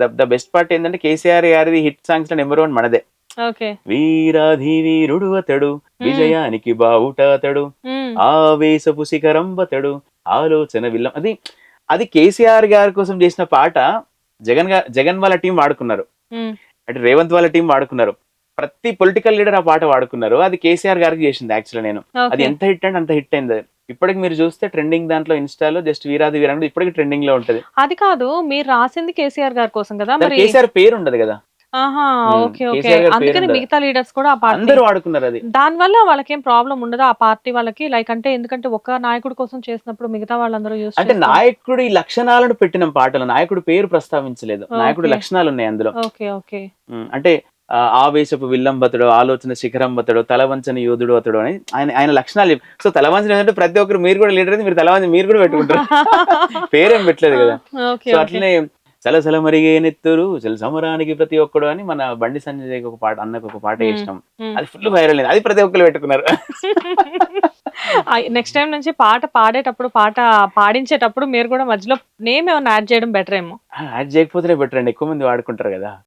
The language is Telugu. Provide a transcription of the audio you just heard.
ద ద బెస్ట్ పార్ట్ ఏంటంటే కేసీఆర్ గారిది హిట్ సాంగ్స్లో నెంబర్ వన్ మనదే. వీరాధి వీరుడు అతడు విజయానికి బావుట అతడు ఆవేశపు శిఖరం అతడు ఆలోచన విల్లం. అది అది కేసీఆర్ గారి కోసం చేసిన పాట జగన్ జగన్ వాళ్ళ టీం వాడుకున్నారు. అంటే రేవంత్ వాళ్ళ టీం వాడుకున్నారు. ప్రతి పొలిటికల్ లీడర్ ఆ పాట వాడుకున్నారు. అది కేసీఆర్ గారికి చేసింది యాక్చువల్ నేను. అది ఎంత హిట్ అంటే అంత హిట్ అయింది. ఇప్పటికి మీరు చూస్తే ట్రెండింగ్ దాంట్లో ఇన్స్టాలో జస్ట్ వీరాది వీరాంగుడు ఇప్పటికి ట్రెండింగ్లో ఉంటది. అది కాదు మీరు రాసింది కేసీఆర్ గారి కోసం కదా మరి కేసీఆర్ పేరు ఉండదు కదా. ఆహా ఓకే ఓకే. అందుకని. మిగతా లీడర్స్ కూడా ఆ పార్టీ అందరూ వాడుకున్నారు అది. దాని వల్ల వాళ్ళకేం ప్రాబ్లం ఉండదు ఆ పార్టీ వాళ్ళకి? లైక్ అంటే ఎందుకంటే ఒక నాయకుడి కోసం చేసినప్పుడు మిగతా వాళ్ళందరూ యూస్ అంటే నాయకుడి లక్షణాలను పెట్టిన పాటలు. నాయకుడి పేరు ప్రస్తావించలేదు. నాయకుడి. లక్షణాలు ఉన్నాయి అందులో. Okay okay. అంటే ఆవేశపు విల్లంబతుడు ఆలోచన శిఖరం బతుడు తలవంచని యోధుడు అతడు అని ఆయన ఆయన లక్షణాలు సో తలవంచన ఏంటంటే ప్రతి ఒక్కరు మీరు కూడా లీడర్ అయితే మీరు తలవంచన మీరు కూడా పెట్టుకుంటారు. పేరేం పెట్టలేదు కదా. సో అట్లనే చలసల మరిగే నెత్తురు చల సమరానికి ప్రతి ఒక్కడు అని మన బండి సంజయ్ ఒక పాట అన్నకు ఒక పాట Hmm. అది ఫుల్ వైరల్ అయింది. అది ప్రతి ఒక్కరు పెట్టుకున్నారు. నెక్స్ట్ టైం నుంచి పాట పాడేటప్పుడు పాట పాడించేటప్పుడు మీరు కూడా మధ్యలో నేమ్ ఏమైనా యాడ్ చేయడం బెటర్ ఏమో? యాడ్ చేయకపోతేనే బెటర్ అండి. ఎక్కువ మంది వాడుకుంటారు కదా.